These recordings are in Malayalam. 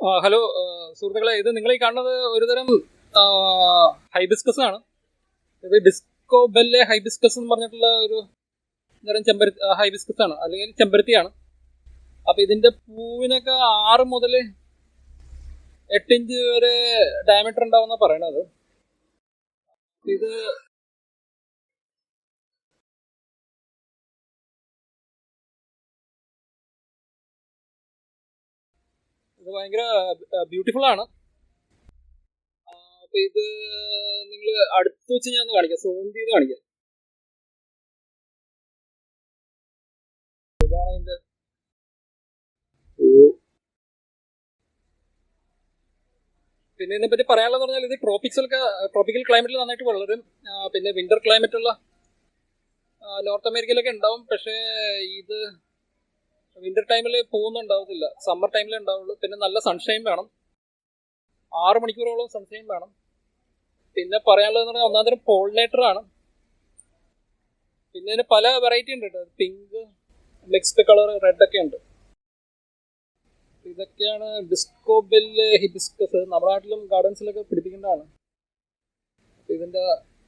ഹലോ സുഹൃത്തുക്കളെ ഇത് നിങ്ങൾ ഈ കാണുന്നത് ഒരുതരം ഹൈബിസ്കസ് ആണ്. ഇത് ഡിസ്കോ ബെല്ലെ ഹൈബിസ്കസ് എന്ന് പറഞ്ഞിട്ടുള്ള ഒരു തരം ചെമ്പരത്തി ഹൈബിസ്കസ് ആണ് അല്ലെങ്കിൽ ചെമ്പരത്തിയാണ്. അപ്പൊ ഇതിന്റെ പൂവിനൊക്കെ ആറ് മുതൽ എട്ടിഞ്ച് വരെ ഡയമീറ്റർ ഉണ്ടാവുന്ന പറയണത്. ഇത് ഇത് ഭയങ്കര ബ്യൂട്ടിഫുൾ ആണ്. അപ്പൊ ഇത് നിങ്ങൾ അടുത്ത് വെച്ച് ഞാൻ കാണിക്കാം. സൂം ചെയ്ത് കാണിക്കാം. ഇതാണ് ഇതിന്റെ പിന്നെ ഇതിനെ പറ്റി പറയാനുള്ളത് പറഞ്ഞാൽ ഇത് ട്രോപ്പിക്സിലൊക്കെ ട്രോപ്പിക്കൽ ക്ലൈമറ്റിൽ നന്നായിട്ട് വളരും. പിന്നെ വിന്റർ ക്ലൈമറ്റുള്ള നോർത്ത് അമേരിക്കയിലൊക്കെ ഉണ്ടാവും. പക്ഷേ ഇത് വിന്റർ ടൈമിൽ പോകുന്നുണ്ടാവത്തില്ല സമ്മർ ടൈമിൽ ഉണ്ടാവുള്ളൂ. പിന്നെ നല്ല സൺഷൈൻ വേണം. ആറ് മണിക്കൂറോളം സൺഷൈൻ വേണം. പിന്നെ പറയാനുള്ളത് പറഞ്ഞാൽ ഒന്നാം തരം പോളിനേറ്റർ ആണ്. പിന്നെ ഇതിന് പല വെറൈറ്റി ഉണ്ട് കേട്ടോ. പിങ്ക് മിക്സ്ഡ് കളർ റെഡ് ഒക്കെ ഉണ്ട്. ഇതൊക്കെയാണ് ഡിസ്കോ ബെല്ല് ഹിബിസ്കസ് നമ്മുടെ നാട്ടിലും ഗാർഡൻസിലൊക്കെ പിടിപ്പിക്കേണ്ടതാണ് ഇതിന്റെ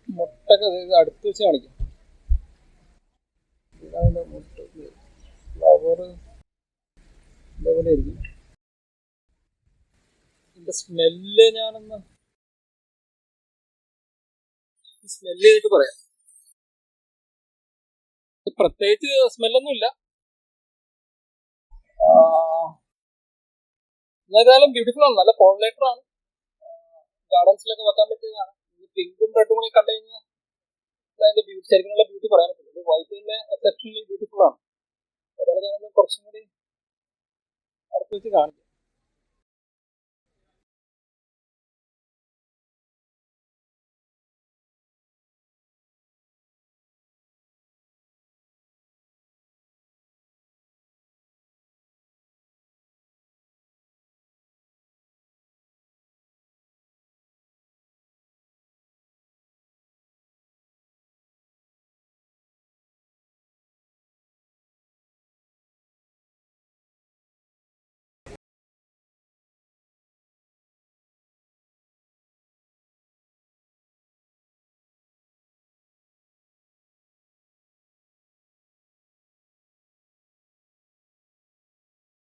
മുട്ടൊക്കെ അടുത്ത് വെച്ച് കാണിക്കും. ഇതാണ് മുട്ട. ഇതേപോലെ ഇരിക്കും ഇതിന്റെ സ്മെല്ല് ഞാനൊന്ന് സ്മെല്ല് ചെയ്തിട്ട് പറയാം. പ്രത്യേകിച്ച് സ്മെല്ലൊന്നുമില്ല. എന്നാലും ബ്യൂട്ടിഫുൾ ആണ്. നല്ല പോളിനേറ്റർ ആണ്. ഗാർഡൻസിലൊക്കെ വെക്കാൻ പറ്റിയതാണ്. പിങ്കും റെഡും കൂടി കണ്ടു കഴിഞ്ഞാൽ അതിന്റെ ബ്യൂട്ടി ശരിക്കും ബ്യൂട്ടി പറയാൻ പറ്റില്ല. വൈറ്റിന്റെ എക്സെപ്ഷനലി ബ്യൂട്ടിഫുൾ ആണ്. അതുപോലെ ഞാനൊന്ന് കുറച്ചും കൂടി അടുത്ത് വെച്ച് കാണിക്കാം.